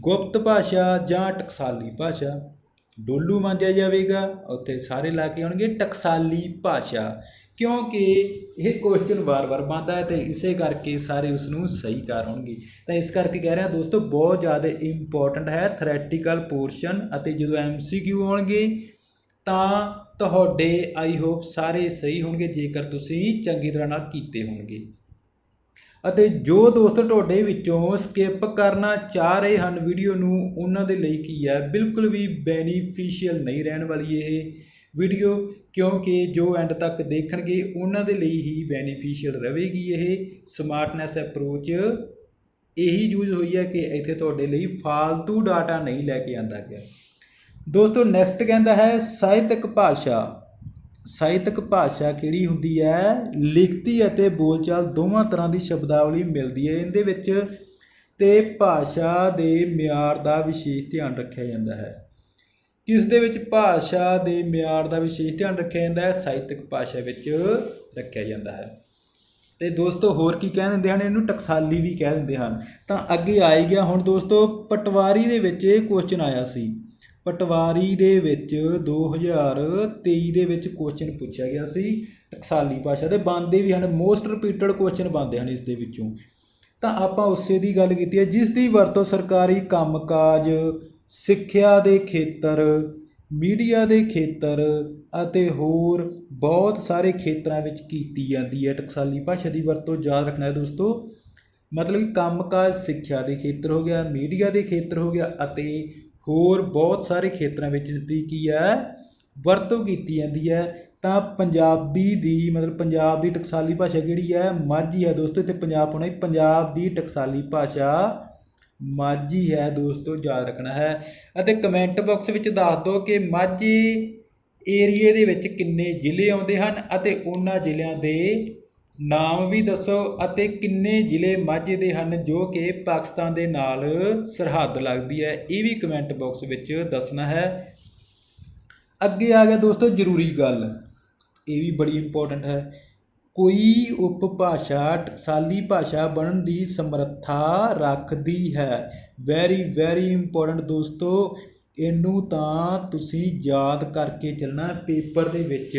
ਗੁਪਤ ਭਾਸ਼ਾ ਜਾਂ ਟਕਸਾਲੀ ਭਾਸ਼ਾ? ਡੋਲੂ ਮਾਂਜਿਆ ਜਾਵੇਗਾ, ਉੱਥੇ ਸਾਰੇ ਲਾ ਕੇ ਆਉਣਗੇ। ਟਕਸਾਲੀ ਭਾਸ਼ਾ, ਕਿਉਂਕਿ ਇਹ ਕੁਐਸਚਨ ਵਾਰ-ਵਾਰ ਬਣਦਾ ਹੈ ਤੇ ਇਸੇ ਕਰਕੇ ਸਾਰੇ ਉਸ ਨੂੰ ਸਹੀ ਕਰ ਹੋਣਗੇ ਤਾਂ ਇਸ ਕਰਕੇ ਕਹਿ ਰਿਹਾ, ਦੋਸਤੋ, ਬਹੁਤ ਜ਼ਿਆਦਾ ਇੰਪੋਰਟੈਂਟ ਹੈ ਥਰੈਟੀਕਲ ਪੋਰਸ਼ਨ ਅਤੇ ਜਦੋਂ ਐਮਸੀਕਿਊ ਆਉਣਗੇ, ਤਾਂ ਤੁਹਾਡੇ ਆਈ ਹੋਪ ਸਾਰੇ ਸਹੀ ਹੋਣਗੇ, ਜੇਕਰ ਤੁਸੀਂ ਚੰਗੀ ਤਰ੍ਹਾਂ ਨਾਲ ਕੀਤੇ ਹੋਣਗੇ। ਅਤੇ ਜੋ ਦੋਸਤ ਤੁਹਾਡੇ ਵਿੱਚੋਂ ਸਕਿਪ ਕਰਨਾ ਚਾਹ ਰਹੇ ਹਨ ਵੀਡੀਓ ਨੂੰ ਉਹਨਾਂ ਦੇ ਲਈ ਕੀ ਹੈ? ਬਿਲਕੁਲ ਵੀ ਬੈਨੀਫੀਸ਼ੀਅਲ ਨਹੀਂ ਰਹਿਣ ਵਾਲੀ ਇਹ ਵੀਡੀਓ ਕਿਉਂਕਿ ਜੋ ਐਂਡ ਤੱਕ ਦੇਖਣਗੇ, ਉਹਨਾਂ ਦੇ ਲਈ ਹੀ ਬੈਨੀਫੀਸ਼ੀਅਲ ਰਹੇਗੀ ਇਹ। ਸਮਾਰਟਨੈਸ ਅਪਰੋਚ ਇਹੀ ਯੂਜ਼ ਹੋਈ ਹੈ ਕਿ ਇੱਥੇ ਤੁਹਾਡੇ ਲਈ ਫਾਲਤੂ ਡਾਟਾ ਨਹੀਂ ਲੈ ਕੇ ਆਂਦਾ ਗਿਆ। ਦੋਸਤੋ ਨੈਕਸਟ ਕਹਿੰਦਾ ਹੈ, ਸਾਹਿਤਕ ਭਾਸ਼ਾ। ਸਾਹਿਤਕ ਭਾਸ਼ਾ ਕਿਹੜੀ ਹੁੰਦੀ ਹੈ? ਲਿਖਤੀ ਅਤੇ ਬੋਲਚਾਲ ਦੋਵਾਂ ਤਰ੍ਹਾਂ ਦੀ ਸ਼ਬਦਾਵਲੀ ਮਿਲਦੀ ਹੈ। ਇਹਦੇ ਵਿੱਚ ਤੇ ਭਾਸ਼ਾ ਦੇ ਮਿਆਰ ਦਾ ਵਿਸ਼ੇਸ਼ ਧਿਆਨ ਰੱਖਿਆ ਜਾਂਦਾ ਹੈ। ਕਿਸ ਦੇ ਵਿੱਚ ਭਾਸ਼ਾ ਦੇ ਮਿਆਰ ਦਾ ਵਿਸ਼ੇਸ਼ ਧਿਆਨ ਰੱਖਿਆ ਜਾਂਦਾ ਹੈ? ਸਾਹਿਤਕ ਭਾਸ਼ਾ ਵਿੱਚ ਰੱਖਿਆ ਜਾਂਦਾ ਹੈ। ਤੇ ਦੋਸਤੋ, ਹੋਰ ਕੀ ਕਹਿ ਦਿੰਦੇ ਹਨ? ਇਹਨੂੰ ਟਕਸਾਲੀ ਵੀ ਕਹਿ ਦਿੰਦੇ ਹਨ। ਤਾਂ ਅੱਗੇ ਆਈ ਗਿਆ ਹੁਣ ਦੋਸਤੋ, ਪਟਵਾਰੀ ਦੇ ਵਿੱਚ ਇਹ ਕੁਐਸਚਨ ਆਇਆ ਸੀ। ਪਟਵਾਰੀ ਦੇ ਵਿੱਚ 2023 ਦੇ ਵਿੱਚ ਕੁਐਸਚਨ ਪੁੱਛਿਆ ਗਿਆ ਸੀ ਟਕਸਾਲੀ ਭਾਸ਼ਾ ਦੇ ਬੰਦੇ ਵੀ ਹਨ ਮੋਸਟ ਰਿਪੀਟਡ ਕੁਐਸਚਨ ਬੰਦੇ ਹਨ ਇਸ ਦੇ ਵਿੱਚੋਂ। ਤਾਂ ਆਪਾਂ ਉਸੇ ਦੀ ਗੱਲ ਕੀਤੀ ਹੈ, ਜਿਸ ਦੀ ਵਰਤੋਂ ਸਰਕਾਰੀ ਕੰਮਕਾਜ, ਸਿੱਖਿਆ ਦੇ ਖੇਤਰ, ਮੀਡੀਆ ਦੇ ਖੇਤਰ ਅਤੇ ਹੋਰ ਬਹੁਤ ਸਾਰੇ ਖੇਤਰਾਂ ਵਿੱਚ ਕੀਤੀ ਜਾਂਦੀ ਹੈ ਟਕਸਾਲੀ ਭਾਸ਼ਾ ਦੀ ਵਰਤੋਂ। ਯਾਦ ਰੱਖਣਾ ਹੈ ਦੋਸਤੋ, ਮਤਲਬ ਕਿ ਕੰਮਕਾਜ ਸਿੱਖਿਆ ਦੇ ਖੇਤਰ ਹੋ ਗਿਆ, ਮੀਡੀਆ ਦੇ ਖੇਤਰ ਹੋ ਗਿਆ ਅਤੇ ਹੋਰ ਬਹੁਤ ਸਾਰੇ ਖੇਤਰਾਂ ਵਿੱਚ ਇਸ ਦੀ ਕੀ ਹੈ, ਵਰਤੋਂ ਕੀਤੀ ਜਾਂਦੀ ਹੈ। ਤਾਂ ਪੰਜਾਬੀ ਦੀ ਮਤਲਬ ਪੰਜਾਬ ਦੀ ਟਕਸਾਲੀ ਭਾਸ਼ਾ ਕਿਹੜੀ ਹੈ? ਮਾਝੀ ਹੈ ਦੋਸਤੋ, ਇੱਥੇ ਪੰਜਾਬ ਹੋਣਾ ਪੰਜਾਬ ਦੀ ਟਕਸਾਲੀ ਭਾਸ਼ਾ ਮਾਝੀ ਹੈ ਦੋਸਤੋ, ਯਾਦ ਰੱਖਣਾ ਹੈ। ਅਤੇ ਕਮੈਂਟ ਬਾਕਸ ਵਿੱਚ ਦੱਸ ਦਿਓ ਕਿ ਮਾਝੇ ਏਰੀਏ ਦੇ ਵਿੱਚ ਕਿੰਨੇ ਜ਼ਿਲ੍ਹੇ ਆਉਂਦੇ ਹਨ ਅਤੇ ਉਹਨਾਂ ਜ਼ਿਲ੍ਹਿਆਂ ਦੇ ਨਾਮ ਵੀ ਦੱਸੋ ਅਤੇ ਕਿੰਨੇ ਜ਼ਿਲ੍ਹੇ ਮਾਝੇ ਦੇ ਹਨ ਜੋ ਕਿ ਪਾਕਿਸਤਾਨ ਦੇ ਨਾਲ ਸਰਹੱਦ ਲੱਗਦੀ ਹੈ? ਇਹ ਵੀ ਕਮੈਂਟ ਬਾਕਸ ਵਿੱਚ ਦੱਸਣਾ ਹੈ। ਅੱਗੇ ਆ ਗਿਆ ਦੋਸਤੋ, ਜ਼ਰੂਰੀ ਗੱਲ। ਇਹ ਵੀ ਬੜੀ ਇੰਪੋਰਟੈਂਟ ਹੈ। ਕੋਈ ਉਪਭਾਸ਼ਾ ਟਕਸਾਲੀ ਭਾਸ਼ਾ ਬਣਨ ਦੀ ਸਮਰੱਥਾ ਰੱਖਦੀ ਹੈ। ਵੈਰੀ ਵੈਰੀ ਇੰਪੋਰਟੈਂਟ ਦੋਸਤੋ। ਇਹਨੂੰ ਤਾਂ ਤੁਸੀਂ ਯਾਦ ਕਰਕੇ ਚੱਲਣਾ, ਪੇਪਰ ਦੇ ਵਿੱਚ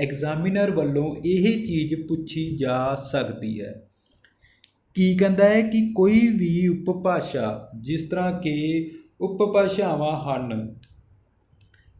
ਐਗਜ਼ਾਮੀਨਰ ਵੱਲੋਂ ਇਹ ਚੀਜ਼ ਪੁੱਛੀ ਜਾ ਸਕਦੀ ਹੈ। ਕੀ ਕਹਿੰਦਾ ਹੈ ਕਿ ਕੋਈ ਵੀ ਉਪਭਾਸ਼ਾ, ਜਿਸ ਤਰ੍ਹਾਂ ਕਿ ਉਪਭਾਸ਼ਾਵਾਂ ਹਨ,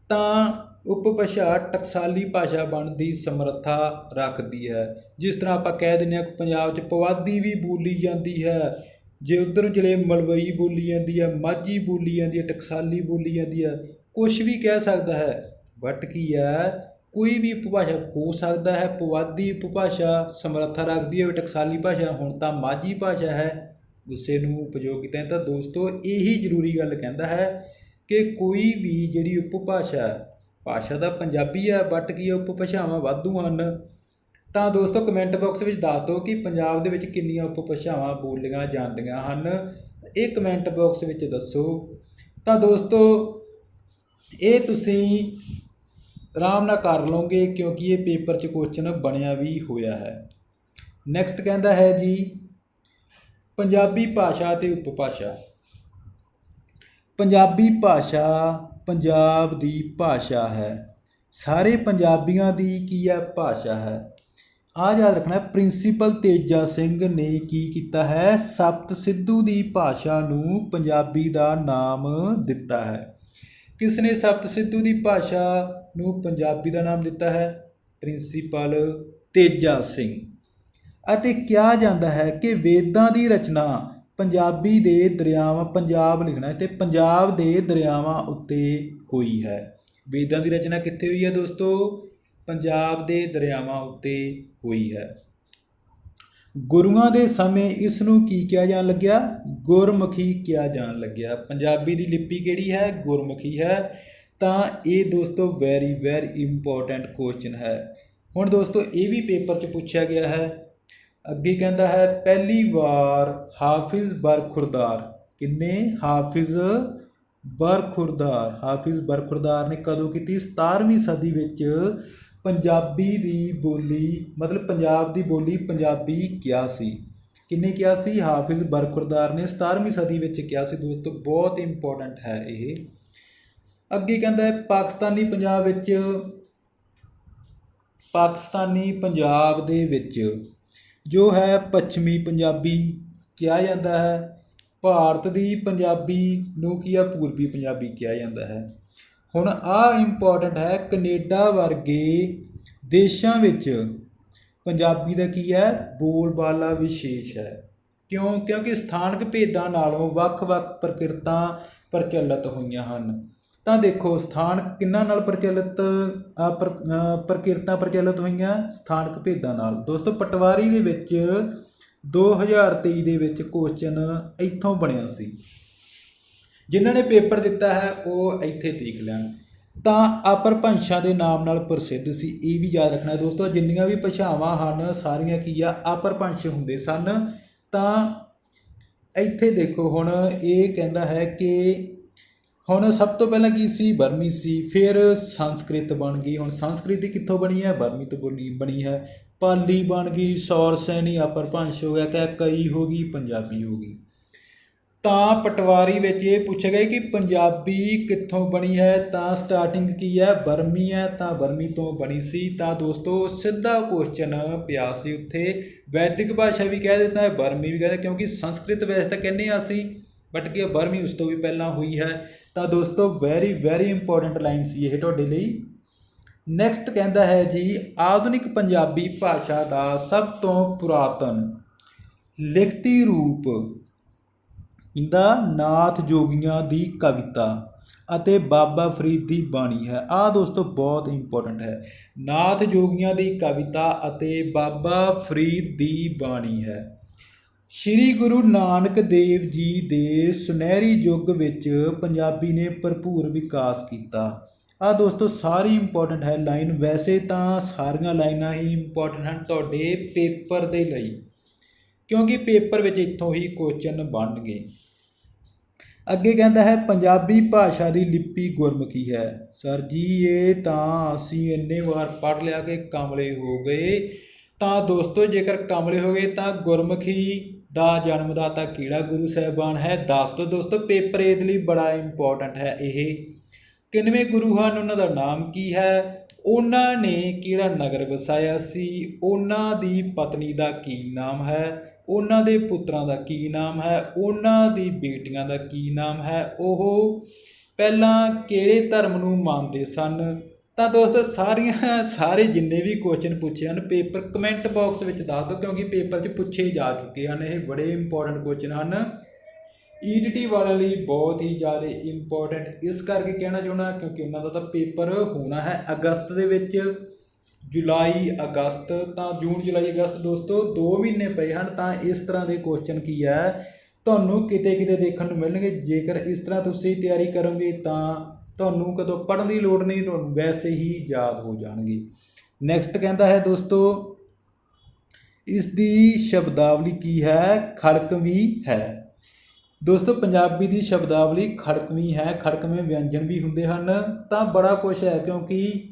ਤਾਂ ਉਪਭਾਸ਼ਾ ਟਕਸਾਲੀ ਭਾਸ਼ਾ ਬਣਨ ਦੀ ਸਮਰੱਥਾ ਰੱਖਦੀ ਹੈ। ਜਿਸ ਤਰ੍ਹਾਂ ਆਪਾਂ ਕਹਿ ਦਿੰਦੇ ਹਾਂ ਕਿ ਪੰਜਾਬ 'ਚ ਪਵਾਦੀ ਵੀ ਬੋਲੀ ਜਾਂਦੀ ਹੈ, ਜੇ ਉਧਰ ਜਿਹੜੇ ਮਲਵਈ ਬੋਲੀ ਜਾਂਦੀ ਹੈ, ਮਾਝੀ ਬੋਲੀ ਜਾਂਦੀ ਹੈ, ਟਕਸਾਲੀ ਬੋਲੀ ਜਾਂਦੀ ਹੈ ਕੁਝ ਵੀ ਕਹਿ ਸਕਦਾ ਹੈ। ਬਟ ਕੀ ਹੈ ਕੋਈ ਵੀ ਉਪਭਾਸ਼ਾ ਹੋ ਸਕਦਾ ਹੈ, ਪਵਾਦੀ ਉਪਭਾਸ਼ਾ, ਸਮਰੱਥਾ ਰੱਖਦੀ ਹੈ ਟਕਸਾਲੀ ਭਾਸ਼ਾ, ਹੁਣ ਤਾਂ ਮਾਝੀ ਭਾਸ਼ਾ ਹੈ, ਗੁੱਸੇ ਨੂੰ ਉਪਯੋਗ ਕੀਤਾ ਤਾਂ ਦੋਸਤੋ, ਇਹੀ ਜ਼ਰੂਰੀ ਗੱਲ ਕਹਿੰਦਾ ਹੈ ਕਿ ਕੋਈ ਵੀ ਜਿਹੜੀ ਉਪਭਾਸ਼ਾ ਭਾਸ਼ਾ ਤਾਂ ਪੰਜਾਬੀ ਹੈ ਬਟ ਕੀ ਉਪਭਾਸ਼ਾਵਾਂ ਵਾਧੂ ਹਨ। ਤਾਂ ਦੋਸਤੋ ਕਮੈਂਟ ਬਾਕਸ ਵਿੱਚ ਦੱਸ ਦਿਓ ਕਿ ਪੰਜਾਬ ਦੇ ਵਿੱਚ ਕਿੰਨੀਆਂ ਉਪਭਾਸ਼ਾਵਾਂ ਬੋਲੀਆਂ ਜਾਂਦੀਆਂ ਹਨ। ਇਹ ਕਮੈਂਟ ਬਾਕਸ ਵਿੱਚ ਦੱਸੋ। ਤਾਂ ਦੋਸਤੋ, ਇਹ ਤੁਸੀਂ ਆਰਾਮ ਨਾਲ ਕਰ ਲਓਗੇ ਕਿਉਂਕਿ ਇਹ ਪੇਪਰ 'ਚ ਕੁਐਸਚਨ ਬਣਿਆ ਵੀ ਹੋਇਆ ਹੈ। ਨੈਕਸਟ ਕਹਿੰਦਾ ਹੈ ਜੀ, ਪੰਜਾਬੀ ਭਾਸ਼ਾ ਤੇ ਉਪਭਾਸ਼ਾ। ਪੰਜਾਬੀ ਭਾਸ਼ਾ ਪੰਜਾਬ ਦੀ ਭਾਸ਼ਾ ਹੈ। ਸਾਰੇ ਪੰਜਾਬੀਆਂ ਦੀ ਕੀ ਹੈ ਭਾਸ਼ਾ ਹੈ? ਆ ਯਾਦ ਰੱਖਣਾ, ਪ੍ਰਿੰਸੀਪਲ ਤੇਜਾ ਸਿੰਘ ਨੇ ਕੀ ਕੀਤਾ ਹੈ? ਸਪਤ ਸਿੱਧੂ ਦੀ ਭਾਸ਼ਾ ਨੂੰ ਪੰਜਾਬੀ ਦਾ ਨਾਮ ਦਿੱਤਾ ਹੈ। ਕਿਸ ਨੇ ਸਪਤ ਸਿੱਧੂ ਦੀ ਭਾਸ਼ਾ ਨੂੰ ਪੰਜਾਬੀ ਦਾ ਨਾਮ ਦਿੱਤਾ ਹੈ, ਪ੍ਰਿੰਸੀਪਲ ਤੇਜਾ ਸਿੰਘ। ਅਤੇ ਕਿਹਾ ਜਾਂਦਾ ਹੈ ਕਿ ਵੇਦਾਂ ਦੀ ਰਚਨਾ ਪੰਜਾਬੀ ਦੇ ਦਰਿਆਵਾਂ, ਪੰਜਾਬ ਲਿਖਣਾ ਹੈ ਤੇ ਪੰਜਾਬ ਦੇ ਦਰਿਆਵਾਂ ਉੱਤੇ ਹੋਈ ਹੈ। ਵੇਦਾਂ ਦੀ ਰਚਨਾ ਕਿੱਥੇ ਹੋਈ ਹੈ ਦੋਸਤੋ? ਪੰਜਾਬ ਦੇ ਦਰਿਆਵਾਂ ਉੱਤੇ ਹੋਈ ਹੈ। ਗੁਰੂਆਂ ਦੇ ਸਮੇਂ ਇਸ ਨੂੰ ਕੀ ਕਿਹਾ ਜਾਣ ਲੱਗਿਆ? ਗੁਰਮੁਖੀ ਕਿਹਾ ਜਾਣ ਲੱਗਿਆ। ਪੰਜਾਬੀ ਦੀ ਲਿਪੀ ਕਿਹੜੀ ਹੈ? ਗੁਰਮੁਖੀ ਹੈ। ਤਾਂ ਇਹ ਦੋਸਤੋ ਵੈਰੀ ਵੈਰੀ ਇੰਪੋਰਟੈਂਟ ਕੁਐਸਚਨ ਹੈ। ਹੁਣ ਦੋਸਤੋ ਇਹ ਵੀ ਪੇਪਰ 'ਚ ਪੁੱਛਿਆ ਗਿਆ ਹੈ। ਅੱਗੇ ਕਹਿੰਦਾ ਹੈ, ਪਹਿਲੀ ਵਾਰ ਹਾਫਿਜ਼ ਬਰਖੁਰਦਾਰ। ਕਿੰਨੇ? ਹਾਫਿਜ਼ ਬਰਖੁਰਦਾਰ। ਹਾਫਿਜ਼ ਬਰਖੁਰਦਾਰ ਨੇ ਕਦੋਂ ਕੀਤੀ? 17ਵੀਂ ਸਦੀ ਵਿੱਚ ਪੰਜਾਬੀ ਦੀ ਬੋਲੀ, ਮਤਲਬ ਪੰਜਾਬ ਦੀ ਬੋਲੀ ਪੰਜਾਬੀ ਕਿਹਾ ਸੀ? ਕਿੰਨੇ ਕਿਹਾ ਸੀ? ਹਾਫਿਜ਼ ਬਰਖੁਰਦਾਰ ਨੇ 17ਵੀਂ ਸਦੀ ਵਿੱਚ ਕਿਹਾ ਸੀ? ਦੋਸਤੋ ਬਹੁਤ ਇੰਪੋਰਟੈਂਟ ਹੈ ਇਹ। ਅੱਗੇ ਕਹਿੰਦਾ ਹੈ, ਪਾਕਿਸਤਾਨੀ ਪੰਜਾਬ ਵਿੱਚ, ਪਾਕਿਸਤਾਨੀ ਪੰਜਾਬ ਦੇ ਵਿੱਚ ਜੋ ਹੈ ਪੱਛਮੀ ਪੰਜਾਬੀ ਕਿਹਾ ਜਾਂਦਾ ਹੈ, ਭਾਰਤ ਦੀ ਪੰਜਾਬੀ ਨੂੰ ਕੀ ਆ, ਪੂਰਬੀ ਪੰਜਾਬੀ ਕਿਹਾ ਜਾਂਦਾ ਹੈ। ਹੁਣ ਆ ਇੰਪੋਰਟੈਂਟ ਹੈ, ਕੈਨੇਡਾ ਵਰਗੇ ਦੇਸ਼ਾਂ ਵਿੱਚ ਪੰਜਾਬੀ ਦਾ ਕੀ ਹੈ, ਬੋਲਬਾਲਾ ਵਿਸ਼ੇਸ਼ ਹੈ। ਕਿਉਂ? ਕਿਉਂਕਿ ਸਥਾਨਕ ਭੇਦਾਂ ਨਾਲੋਂ ਵੱਖ-ਵੱਖ ਪ੍ਰਕਿਰਤਾਂ ਪ੍ਰਚਲਿਤ ਹੋਈਆਂ ਹਨ। ਤਾਂ ਦੇਖੋ ਸਥਾਨਕ ਕਿਹਨਾਂ ਨਾਲ ਪ੍ਰਚਲਿਤ ਅ, ਪ੍ਰ- ਪ੍ਰਕਿਰਤਾਂ ਪ੍ਰਚਲਿਤ ਹੋਈਆਂ? ਸਥਾਨਕ ਭੇਦਾਂ ਨਾਲ। ਦੋਸਤੋ ਪਟਵਾਰੀ ਦੇ ਵਿੱਚ 2023 ਦੇ ਵਿੱਚ ਕੁਐਸਚਨ ਇੱਥੋਂ ਬਣਿਆ ਸੀ। ਜਿਨ੍ਹਾਂ ਨੇ ਪੇਪਰ ਦਿੱਤਾ ਹੈ ਉਹ ਇੱਥੇ ਦੇਖ ਲੈਣ। ਤਾਂ ਅਪਰ ਭਾਸ਼ਾ ਦੇ ਨਾਮ ਨਾਲ ਪ੍ਰਸਿੱਧ ਸੀ ਇਹ ਵੀ ਯਾਦ ਰੱਖਣਾ ਦੋਸਤੋ ਜਿੰਨੀਆਂ ਵੀ ਭਾਸ਼ਾਵਾਂ ਹਨ ਸਾਰੀਆਂ ਕੀ ਆ ਅਪਰ ਭਾਸ਼ਾ ਹੁੰਦੇ ਸਨ। ਤਾਂ ਇੱਥੇ ਦੇਖੋ ਹੁਣ ਇਹ ਕਹਿੰਦਾ ਹੈ ਕਿ ਹੁਣ ਸਭ ਤੋਂ ਪਹਿਲਾਂ ਕੀ ਸੀ? ਬਰਮੀ ਸੀ। ਫਿਰ ਸੰਸਕ੍ਰਿਤ ਬਣ ਗਈ। ਹੁਣ ਸੰਸਕ੍ਰਿਤ ਕਿੱਥੋਂ ਬਣੀ ਹੈ? ਬਰਮੀ ਤੋਂ ਬੋਲੀ ਬਣੀ ਹੈ। ਪਾਲੀ ਬਣ ਗਈ। ਸੌਰ ਸੈਣੀ, ਅਪਰ ਭਾਸ਼ ਹੋ ਗਿਆ ਕਿ ਕਈ ਹੋ ਗਈ, ਪੰਜਾਬੀ ਹੋ ਗਈ। ਤਾਂ ਪਟਵਾਰੀ ਵਿੱਚ ਇਹ ਪੁੱਛਿਆ ਗਿਆ ਕਿ ਪੰਜਾਬੀ ਕਿੱਥੋਂ ਬਣੀ ਹੈ? ਤਾਂ ਸਟਾਰਟਿੰਗ ਕੀ ਹੈ? ਬਰਮੀ ਹੈ। ਤਾਂ ਬਰਮੀ ਤੋਂ ਬਣੀ ਸੀ। ਤਾਂ ਦੋਸਤੋ, ਸਿੱਧਾ ਕੁਐਸਚਨ ਪਿਆ ਸੀ ਉੱਥੇ ਵੈਦਿਕ ਭਾਸ਼ਾ ਵੀ ਕਹਿ ਦਿੱਤਾ ਹੈ, ਬਰਮੀ ਵੀ ਕਹਿੰਦੇ ਕਿਉਂਕਿ ਸੰਸਕ੍ਰਿਤ ਵੈਸੇ ਤਾਂ ਕਹਿੰਦੇ ਆ ਅਸੀਂ ਬਟ ਕਿ ਬਰਮੀ ਉਸ ਤੋਂ ਵੀ ਪਹਿਲਾਂ ਹੋਈ ਹੈ। ਤਾਂ ਦੋਸਤੋ ਵੈਰੀ ਵੈਰੀ ਇੰਪੋਰਟੈਂਟ ਲਾਈਨ ਸੀ ਇਹ ਤੁਹਾਡੇ ਲਈ। ਨੈਕਸਟ ਕਹਿੰਦਾ ਹੈ ਜੀ, ਆਧੁਨਿਕ ਪੰਜਾਬੀ ਭਾਸ਼ਾ ਦਾ ਸਭ ਤੋਂ ਪੁਰਾਤਨ ਲਿਖਤੀ ਰੂਪ ਦਾ ਨਾਥ ਜੋਗੀਆਂ ਦੀ ਕਵਿਤਾ ਅਤੇ ਬਾਬਾ ਫਰੀਦ ਦੀ ਬਾਣੀ ਹੈ। ਆਹ ਦੋਸਤੋ, ਬਹੁਤ ਇੰਪੋਰਟੈਂਟ ਹੈ। ਨਾਥ ਜੋਗੀਆਂ ਦੀ ਕਵਿਤਾ ਅਤੇ ਬਾਬਾ ਫਰੀਦ ਦੀ ਬਾਣੀ ਹੈ। ਸ੍ਰੀ ਗੁਰੂ ਨਾਨਕ ਦੇਵ ਜੀ ਦੇ ਸੁਨਹਿਰੀ ਯੁੱਗ ਵਿੱਚ ਪੰਜਾਬੀ ਨੇ ਭਰਪੂਰ ਵਿਕਾਸ ਕੀਤਾ। ਆ ਦੋਸਤੋ, ਸਾਰੀ ਇੰਪੋਰਟੈਂਟ ਹੈ ਲਾਈਨ ਵੈਸੇ ਤਾਂ ਸਾਰੀਆਂ ਲਾਈਨਾਂ ਹੀ ਇੰਪੋਰਟੈਂਟ ਹਨ ਤੁਹਾਡੇ ਪੇਪਰ ਦੇ ਲਈ, ਕਿਉਂਕਿ ਪੇਪਰ ਵਿੱਚ ਇੱਥੋਂ ਹੀ ਕੁਐਸਚਨ ਬਣਨਗੇ। ਅੱਗੇ ਕਹਿੰਦਾ ਹੈ, ਪੰਜਾਬੀ ਭਾਸ਼ਾ ਦੀ ਲਿਪੀ ਗੁਰਮੁਖੀ ਹੈ। ਸਰ ਜੀ, ਇਹ ਤਾਂ ਅਸੀਂ ਇੰਨੇ ਵਾਰ ਪੜ੍ਹ ਲਿਆ ਕਿ ਕਮਲੇ ਹੋ ਗਏ। ਤਾਂ ਦੋਸਤੋ, ਜੇਕਰ ਕਮਲੇ ਹੋ ਗਏ ਤਾਂ ਗੁਰਮੁਖੀ ਦਾ ਜਨਮਦਾਤਾ ਕਿਹੜਾ ਗੁਰੂ ਸਾਹਿਬਾਨ ਹੈ? ਦੱਸ ਦਿਓ ਦੋਸਤੋ, ਪੇਪਰ ਇਹਦੇ ਲਈ ਬੜਾ ਇੰਪੋਰਟੈਂਟ ਹੈ ਇਹ। ਕਿੰਨਵੇਂ ਗੁਰੂ ਹਨ? ਉਹਨਾਂ ਦਾ ਨਾਮ ਕੀ ਹੈ? ਉਹਨਾਂ ਨੇ ਕਿਹੜਾ ਨਗਰ ਵਸਾਇਆ ਸੀ? ਉਹਨਾਂ ਦੀ ਪਤਨੀ ਦਾ ਕੀ ਨਾਮ ਹੈ? ਉਹਨਾਂ ਦੇ ਪੁੱਤਰਾਂ ਦਾ ਕੀ ਨਾਮ ਹੈ? ਉਹਨਾਂ ਦੀ ਬੇਟੀਆਂ ਦਾ ਕੀ ਨਾਮ ਹੈ? ਉਹ ਪਹਿਲਾਂ ਕਿਹੜੇ ਧਰਮ ਨੂੰ ਮੰਨਦੇ ਸਨ? ਤਾਂ ਦੋਸਤੋ, ਸਾਰੀਆਂ ਸਾਰੇ ਜਿੰਨੇ ਵੀ ਕੁਐਸਚਨ ਪੁੱਛੇ ਹਨ ਪੇਪਰ ਕਮੈਂਟ ਬਾਕਸ ਵਿੱਚ ਦੱਸ ਦਿਓ, ਕਿਉਂਕਿ ਪੇਪਰ 'ਚ ਪੁੱਛੇ ਜਾ ਚੁੱਕੇ ਹਨ। ਇਹ ਬੜੇ ਇੰਪੋਰਟੈਂਟ ਕੁਐਸਚਨ ਹਨ। ਈਟੀਟੀ ਵਾਲਿਆਂ ਲਈ ਬਹੁਤ ਹੀ ਜ਼ਿਆਦਾ ਇੰਪੋਰਟੈਂਟ ਇਸ ਕਰਕੇ ਕਹਿਣਾ ਚਾਹੁੰਦਾ, ਕਿਉਂਕਿ ਉਹਨਾਂ ਦਾ ਤਾਂ ਪੇਪਰ ਹੋਣਾ ਹੈ ਅਗਸਤ ਦੇ ਵਿੱਚ। ਜੁਲਾਈ, ਅਗਸਤ, ਤਾਂ ਜੂਨ, ਜੁਲਾਈ, ਅਗਸਤ ਦੋਸਤੋ 2 ਮਹੀਨੇ ਪਏ ਹਨ, ਤਾਂ ਇਸ ਤਰ੍ਹਾਂ ਦੇ ਕੁਐਸਚਨ ਕੀ ਹੈ? ਤੁਹਾਨੂੰ ਕਿਤੇ ਕਿਤੇ ਦੇਖਣ ਨੂੰ ਮਿਲਣਗੇ। ਜੇਕਰ ਇਸ ਤਰ੍ਹਾਂ ਤੁਸੀਂ ਤਿਆਰੀ ਕਰੋਗੇ, ਤਾਂ ਤੁਹਾਨੂੰ ਕਦੋਂ ਪੜ੍ਹਨ ਦੀ ਲੋੜ ਨਹੀਂ, ਤੁਹਾਨੂੰ ਵੈਸੇ ਹੀ ਯਾਦ ਹੋ ਜਾਣਗੇ। ਨੈਕਸਟ ਕਹਿੰਦਾ ਹੈ ਦੋਸਤੋ ਇਸ ਦੀ ਸ਼ਬਦਾਵਲੀ ਕੀ ਹੈ? ਖੜਕਵੀਂ ਹੈ। ਦੋਸਤੋ, ਪੰਜਾਬੀ ਦੀ ਸ਼ਬਦਾਵਲੀ ਖੜਕਵੀਂ ਹੈ ਖੜਕਵੇਂ ਵਿਅੰਜਨ ਵੀ ਹੁੰਦੇ ਹਨ। ਤਾਂ ਬੜਾ ਕੁਝ ਹੈ ਕਿਉਂਕਿ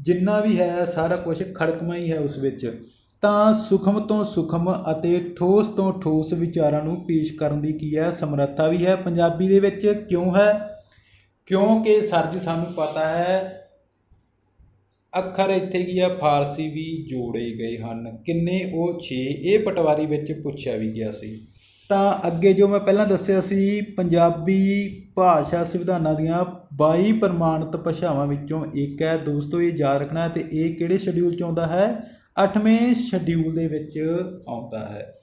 ਜਿੰਨਾ ਵੀ ਹੈ, ਸਾਰਾ ਕੁਝ ਖੜਕਵਾਂ ਹੀ ਹੈ ਉਸ ਵਿੱਚ। ਤਾਂ ਸੁਖਮ ਤੋਂ ਸੁਖਮ ਅਤੇ ਠੋਸ ਤੋਂ ਠੋਸ ਵਿਚਾਰਾਂ ਨੂੰ ਪੇਸ਼ ਕਰਨ ਦੀ ਕੀ ਹੈ? ਸਮਰੱਥਾ ਵੀ ਹੈ ਪੰਜਾਬੀ ਦੇ ਵਿੱਚ। ਕਿਉਂ ਹੈ? ਕਿਉਂਕਿ ਸਰ ਜੀ, ਸਾਨੂੰ ਪਤਾ ਹੈ, ਅੱਖਰ ਇੱਥੇ ਕੀ ਆ? ਫਾਰਸੀ ਵੀ ਜੋੜੇ ਗਏ ਹਨ। ਕਿੰਨੇ ਉਹ 6 ਇਹ ਪਟਵਾਰੀ ਵਿੱਚ ਪੁੱਛਿਆ ਵੀ ਗਿਆ ਸੀ। ਤਾਂ ਅੱਗੇ ਜੋ ਮੈਂ ਪਹਿਲਾਂ ਦੱਸਿਆ ਸੀ, ਪੰਜਾਬੀ ਭਾਸ਼ਾ ਸੰਵਿਧਾਨਾਂ ਦੀਆਂ 22 ਪ੍ਰਮਾਣਿਤ ਭਾਸ਼ਾਵਾਂ ਵਿੱਚੋਂ ਇੱਕ ਹੈ। ਦੋਸਤੋ, ਇਹ ਯਾਦ ਰੱਖਣਾ ਹੈ ਤੇ ਇਹ ਕਿਹੜੇ ਸ਼ਡਿਊਲ 'ਚ ਆਉਂਦਾ ਹੈ? 8ਵੇਂ ਸ਼ਡਿਊਲ ਦੇ ਵਿੱਚ ਆਉਂਦਾ ਹੈ।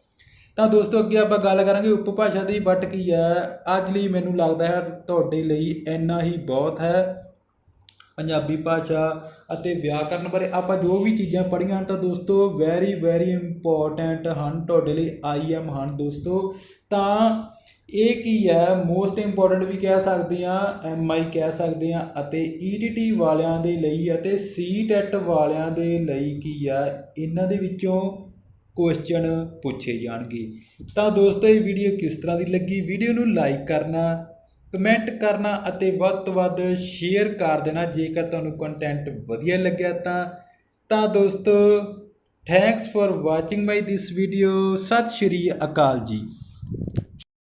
ਤਾਂ ਦੋਸਤੋ, ਅੱਗੇ ਆਪਾਂ ਗੱਲ ਕਰਾਂਗੇ ਉਪਭਾਸ਼ਾ ਦੀ ਬਟ ਕੀ ਹੈ? ਅੱਜ ਲਈ ਮੈਨੂੰ ਲੱਗਦਾ ਹੈ ਤੁਹਾਡੇ ਲਈ ਇੰਨਾ ਹੀ ਬਹੁਤ ਹੈ ਪੰਜਾਬੀ ਭਾਸ਼ਾ ਅਤੇ ਵਿਆਕਰਨ ਬਾਰੇ। ਆਪਾਂ ਜੋ ਵੀ ਚੀਜ਼ਾਂ ਪੜ੍ਹੀਆਂ ਹਨ ਤਾਂ ਦੋਸਤੋ ਵੈਰੀ ਵੈਰੀ ਇੰਪੋਰਟੈਂਟ ਹਨ ਤੁਹਾਡੇ ਲਈ। ਆਈ ਐਮ ਹਨ ਦੋਸਤੋ। ਤਾਂ ਇਹ ਕੀ ਹੈ? ਮੋਸਟ ਇੰਪੋਰਟੈਂਟ ਵੀ ਕਹਿ ਸਕਦੇ ਆ ਐਮ ਆਈ ਕਹਿ ਸਕਦੇ ਆ ਅਤੇ ਈਟੀਟੀ ਵਾਲਿਆਂ ਦੇ ਲਈ ਅਤੇ ਸੀਟੈਟ ਵਾਲਿਆਂ ਦੇ ਲਈ ਕੀ ਆ ਇਹਨਾਂ ਦੇ ਵਿੱਚੋਂ ਕੁਐਸਚਨ ਪੁੱਛੇ ਜਾਣਗੇ। ਤਾਂ ਦੋਸਤੋ, ਇਹ ਵੀਡੀਓ ਕਿਸ ਤਰ੍ਹਾਂ ਦੀ ਲੱਗੀ? ਵੀਡੀਓ ਨੂੰ ਲਾਈਕ ਕਰਨਾ ਕਮੈਂਟ ਕਰਨਾ ਅਤੇ ਵੱਧ ਤੋਂ ਵੱਧ ਸ਼ੇਅਰ ਕਰ ਦੇਣਾ। ਜੇਕਰ ਤੁਹਾਨੂੰ ਕੰਟੈਂਟ ਵਧੀਆ ਲੱਗਿਆ ਤਾਂ ਤਾਂ ਦੋਸਤੋ thanks for watching my this video ਸਤਿ ਸ਼੍ਰੀ ਅਕਾਲ ਜੀ।